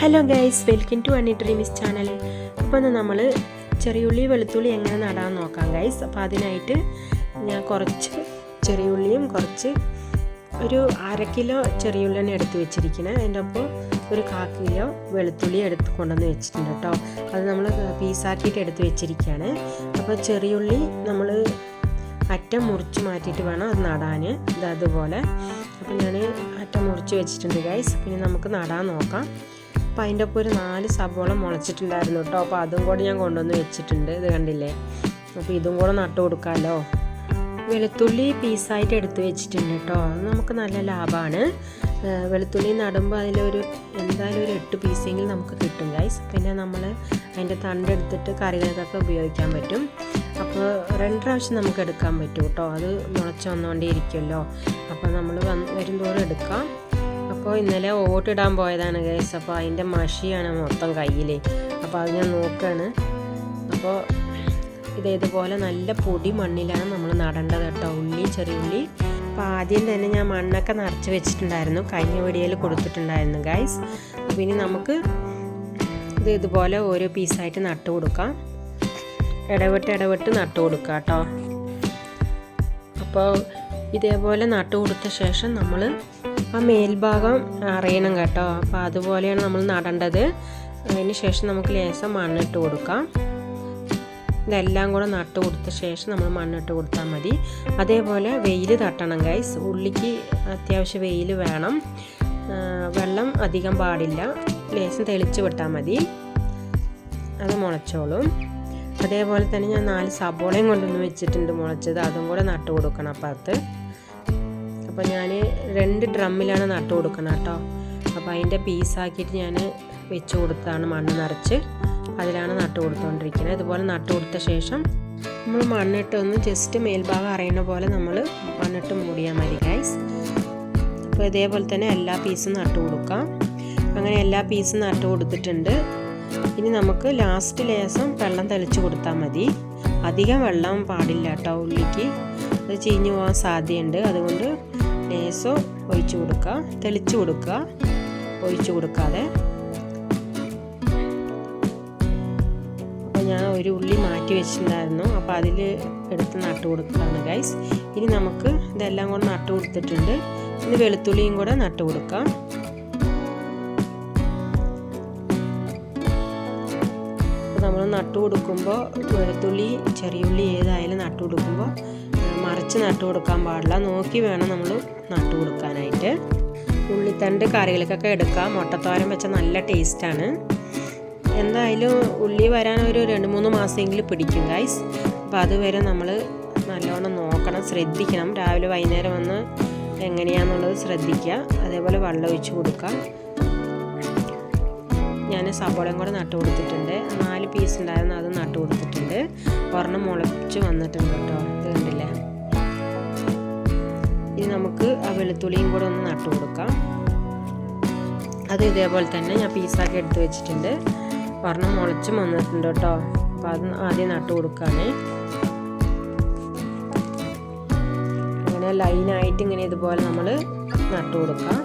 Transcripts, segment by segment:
Hello guys welcome to അണി ഡ്രീമിസ് channel അപ്പോൾ നമ്മൾ ചെറിയുള്ളി വെളുത്തുള്ളി എങ്ങനെ നടാൻ നോക്കാം ഗൈസ് അപ്പോൾ അതിനായിട്ട് ഞാൻ കുറച്ച് ചെറിയുള്ളിയും കുറച്ച് ഒരു അര കിലോ ചെറിയുള്ളിനെ എടുത്ത് വെച്ചിരിക്കുന്നത് അതിന്റെ ഒപ്പം ഒരു കാ കിലോ വെളുത്തുള്ളി എടുത്ത് കൊണ്ടുവന്ന് വെച്ചിട്ടുണ്ട് കേട്ടോ അത് നമ്മൾ പീസാക്കിയിട്ട് എടുത്ത് വെച്ചിരിക്കുകയാണ് അപ്പോൾ ചെറിയുള്ളി നമ്മൾ അറ്റം മുറിച്ച് മാറ്റിയിട്ട് വേണം അത് നടാൻ അതുപോലെ. അപ്പോൾ ഞാൻ അറ്റം മുറിച്ച് വെച്ചിട്ടുണ്ട് ഗൈസ് പിന്നെ നമുക്ക് നടാൻ നോക്കാം. അപ്പോൾ അതിന്റെ ഒപ്പം ഒരു നാല് സബോള മുളച്ചിട്ടുണ്ടായിരുന്നു കേട്ടോ. അപ്പോൾ അതും കൂടെ ഞാൻ കൊണ്ടുവന്ന് വെച്ചിട്ടുണ്ട്. ഇത് കണ്ടില്ലേ? അപ്പോൾ ഇതും കൂടെ നട്ടു കൊടുക്കാമല്ലോ വെളുത്തുള്ളി പീസായിട്ട് എടുത്ത് വെച്ചിട്ടുണ്ട് കേട്ടോ. അത് നമുക്ക് നല്ല ലാഭമാണ് വെളുത്തുള്ളി നടുമ്പോൾ അതിലൊരു എന്തായാലും ഒരു എട്ട് പീസെങ്കിൽ നമുക്ക് കിട്ടും ഗൈസ് പിന്നെ നമ്മൾ അതിന്റെ തണ്ട് എടുത്തിട്ട് കറികൾക്കൊക്കെ ഉപയോഗിക്കാൻ പറ്റും. അപ്പോൾ രണ്ട് പ്രാവശ്യം നമുക്ക് എടുക്കാൻ പറ്റും കേട്ടോ. അത് മുളച്ച് വന്നുകൊണ്ടേ ഇരിക്കുമല്ലോ അപ്പോൾ നമ്മൾ വന്ന് എടുക്കാം. അപ്പോൾ ഇന്നലെ ഓട്ടിടാൻ പോയതാണ് ഗൈസ് അപ്പോൾ അതിന്റെ മഷിയാണ് മൊത്തം കയ്യിൽ അപ്പോൾ അത് ഞാൻ നോക്കുകയാണ് അപ്പോൾ ഇത് ഇതുപോലെ നല്ല പൊടി മണ്ണിലാണ് നമ്മൾ നടേണ്ടത് കേട്ടോ. ഉള്ളി ചെറിയ ഉള്ളി. അപ്പോൾ ആദ്യം തന്നെ ഞാൻ മണ്ണൊക്കെ നിറച്ച് വെച്ചിട്ടുണ്ടായിരുന്നു. കഴിഞ്ഞ വീഡിയോയിൽ കൊടുത്തിട്ടുണ്ടായിരുന്നു ഗൈസ് അപ്പോൾ ഇനി നമുക്ക് ഇത് ഇതുപോലെ ഓരോ പീസായിട്ട് നട്ടു കൊടുക്കാം. ഇടവിട്ട് ഇടവിട്ട് നട്ടു കൊടുക്കുക കേട്ടോ. അപ്പോൾ ഇതേപോലെ നട്ടു കൊടുത്ത ശേഷം നമ്മൾ ആ മേൽഭാഗം അറിയണം കേട്ടോ. അപ്പോൾ അതുപോലെയാണ് നമ്മൾ നടേണ്ടത്. അതിന് ശേഷം നമുക്ക് ലേശം മണ്ണിട്ട് കൊടുക്കാം. ഇതെല്ലാം കൂടെ നട്ട് കൊടുത്ത ശേഷം നമ്മൾ മണ്ണിട്ട് കൊടുത്താൽ മതി. അതേപോലെ വെയിൽ തട്ടണം ഗൈസ് ഉള്ളിക്ക് അത്യാവശ്യം വെയിൽ വേണം. വെള്ളം അധികം പാടില്ല. ലേശം തെളിച്ച് വിട്ടാൽ മതി. അത് മുളച്ചോളും. അതേപോലെ തന്നെ ഞാൻ നാല് സബോളയും കൊണ്ടൊന്ന് വെച്ചിട്ടുണ്ട് മുളച്ചത്. അതും കൂടെ നട്ട് കൊടുക്കണം അപ്പുറത്ത്. അപ്പോൾ ഞാൻ രണ്ട് ഡ്രമ്മിലാണ് നട്ടു കൊടുക്കുന്നത് കേട്ടോ. അപ്പോൾ അതിന്റെ പീസാക്കിയിട്ട് ഞാൻ വെച്ച് കൊടുത്താണ് മണ്ണ് നിറച്ച് അതിലാണ് നട്ടു കൊടുത്തുകൊണ്ടിരിക്കുന്നത് ഇതുപോലെ നട്ടു കൊടുത്ത ശേഷം നമ്മൾ മണ്ണിട്ട് ഒന്ന് ജസ്റ്റ് മേൽഭാഗം അറിയുന്ന പോലെ നമ്മൾ മണ്ണിട്ട് മൂടിയാൽ മതി ഗൈസ് അപ്പോൾ ഇതേപോലെ തന്നെ എല്ലാ പീസും നട്ടു കൊടുക്കാം. അങ്ങനെ എല്ലാ പീസും നട്ടു കൊടുത്തിട്ടുണ്ട്. ഇനി നമുക്ക് ലാസ്റ്റ് ലേസം വെള്ളം തളിച്ച് കൊടുത്താൽ മതി. അധികം വെള്ളം പാടില്ല കേട്ടോ ഉള്ളിക്ക്. അത് ചീഞ്ഞു പോകാൻ സാധ്യതയുണ്ട്. അതുകൊണ്ട് ലേസോ ഒഴിച്ചു കൊടുക്കുക. തെളിച്ചു കൊടുക്കുക. ഒഴിച്ചു കൊടുക്കാതെ. അപ്പോൾ ഞാൻ ഒരു ഉള്ളി മാറ്റി വെച്ചിട്ടുണ്ടായിരുന്നു. അപ്പോൾ അതിൽ എടുത്ത് നട്ട് കൊടുക്കുകയാണ് ഗൈസ് ഇനി നമുക്ക് ഇതെല്ലാം കൂടെ നട്ട് കൊടുത്തിട്ടുണ്ട്. ഇനി വെളുത്തുള്ളിയും കൂടെ നട്ട് കൊടുക്കാം. നമ്മൾ നട്ടു കൊടുക്കുമ്പോൾ വെളുത്തുള്ളി ചെറിയുള്ളി ഏതായാലും നട്ടു കൊടുക്കുമ്പോൾ മറിച്ച് നട്ടു കൊടുക്കാൻ പാടില്ല. നോക്കി വേണം നമ്മൾ നട്ടു കൊടുക്കാനായിട്ട്. ഉള്ളിത്തണ്ട് കറികൾക്കൊക്കെ എടുക്കാം. മുട്ടത്തോരൻ വെച്ച നല്ല ടേസ്റ്റാണ് എന്തായാലും ഉള്ളി വരാൻ ഒരു രണ്ട് മൂന്ന് മാസമെങ്കിലും പിടിക്കും ഗൈസ് അപ്പോൾ അതുവരെ നമ്മൾ നല്ലോണം നോക്കണം ശ്രദ്ധിക്കണം. രാവിലെ വൈകുന്നേരം വന്ന് എങ്ങനെയാണെന്നുള്ളത് ശ്രദ്ധിക്കുക. അതേപോലെ വെള്ളം ഒഴിച്ച് കൊടുക്കുക. ഞാൻ സബോളയും കൂടെ നട്ട് കൊടുത്തിട്ടുണ്ട്. നാല് പീസ് ഉണ്ടായിരുന്നു അത് നട്ട് കൊടുത്തിട്ടുണ്ട്. ഒരെണ്ണം മുളച്ച് വന്നിട്ടുണ്ട് കേട്ടോ. ഇത് കണ്ടില്ലേ? നമുക്ക് ആ വെളുത്തുള്ളിയും കൂടെ ഒന്ന് നട്ടു കൊടുക്കാം. അത് ഇതേപോലെ തന്നെ ഞാൻ പീസാക്കി എടുത്ത് വെച്ചിട്ടുണ്ട്. ഒരെണ്ണം മുളച്ചും വന്നിട്ടുണ്ട് കേട്ടോ. അപ്പോൾ അത് ആദ്യം നട്ടു കൊടുക്കുകയാണ് അങ്ങനെ ലൈനായിട്ട് ഇങ്ങനെ ഇതുപോലെ നമ്മൾ നട്ടു കൊടുക്കാം.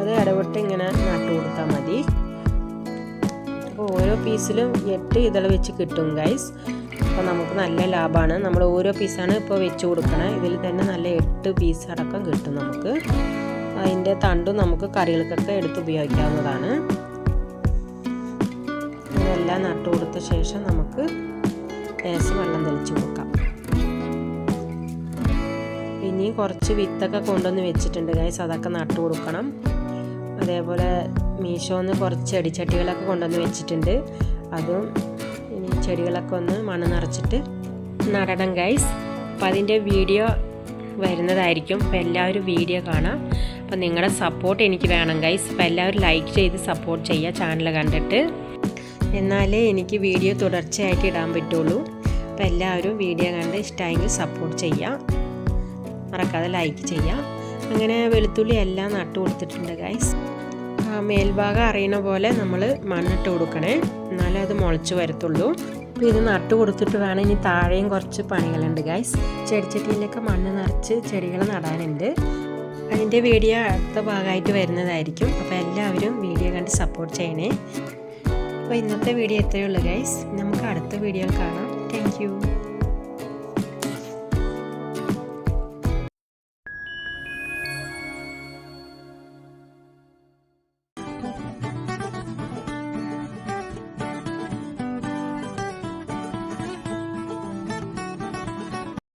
അത് ഇടവിട്ട് ഇങ്ങനെ നട്ടു കൊടുത്താൽ മതി. അപ്പോൾ ഓരോ പീസിലും എട്ട് ഇതള വെച്ച് കിട്ടും ഗൈസ് അപ്പോൾ നമുക്ക് നല്ല ലാഭമാണ് നമ്മൾ ഓരോ പീസാണ് ഇപ്പോൾ വെച്ച് കൊടുക്കണത് ഇതിൽ തന്നെ നല്ല എട്ട് പീസ് അടക്കം കിട്ടും നമുക്ക്. അതിന്റെ തണ്ടും നമുക്ക് കറികൾക്കൊക്കെ എടുത്ത് ഉപയോഗിക്കാവുന്നതാണ്. ഇതെല്ലാം നട്ടു കൊടുത്ത ശേഷം നമുക്ക് ലേശം വെള്ളം തെളിച്ച് കൊടുക്കാം. ഇനിയും കുറച്ച് വിത്തൊക്കെ കൊണ്ടുവന്ന് വെച്ചിട്ടുണ്ട് ഗൈസ് അതൊക്കെ നട്ടു കൊടുക്കണം. അതേപോലെ മീശോന്ന് കുറച്ച് ചെടിച്ചട്ടികളൊക്കെ കൊണ്ടുവന്ന് വെച്ചിട്ടുണ്ട്. അതും ഇനി ചെടികളൊക്കെ ഒന്ന് മണ്ണ് നിറച്ചിട്ട് നടണം ഗൈസ് അപ്പം അതിന്റെ വീഡിയോ വരുന്നതായിരിക്കും. അപ്പം എല്ലാവരും വീഡിയോ കാണാം. അപ്പം നിങ്ങളുടെ സപ്പോർട്ട് എനിക്ക് വേണം ഗൈസ് അപ്പം എല്ലാവരും ലൈക്ക് ചെയ്ത് സപ്പോർട്ട് ചെയ്യുക ചാനൽ കണ്ടിട്ട്. എന്നാലേ എനിക്ക് വീഡിയോ തുടർച്ചയായിട്ട് ഇടാൻ പറ്റുള്ളൂ. അപ്പം എല്ലാവരും വീഡിയോ കണ്ട് ഇഷ്ടമായെങ്കിൽ സപ്പോർട്ട് ചെയ്യുക. മറക്കാതെ ലൈക്ക് ചെയ്യുക. അങ്ങനെ വെളുത്തുള്ളി എല്ലാം നട്ടു കൊടുത്തിട്ടുണ്ട് ഗൈസ് മേൽഭാഗം അറിയണ പോലെ നമ്മൾ മണ്ണിട്ട് കൊടുക്കണേ. എന്നാലേ അത് മുളച്ച് വരത്തുള്ളൂ. അപ്പോൾ ഇത് നട്ട് കൊടുത്തിട്ട് വേണം ഇനി താഴെയും കുറച്ച് പണികളുണ്ട് ഗൈസ് ചെടിച്ചട്ടിയിലൊക്കെ മണ്ണ് നിറച്ച് ചെടികൾ നടാനുണ്ട്. അതിന്റെ വീഡിയോ അടുത്ത ഭാഗമായിട്ട് വരുന്നതായിരിക്കും. അപ്പോൾ എല്ലാവരും വീഡിയോ കണ്ട് സപ്പോർട്ട് ചെയ്യണേ. അപ്പോൾ ഇന്നത്തെ വീഡിയോ എത്രയേ ഉള്ളൂ ഗൈസ് നമുക്ക് അടുത്ത വീഡിയോ കാണാം. താങ്ക്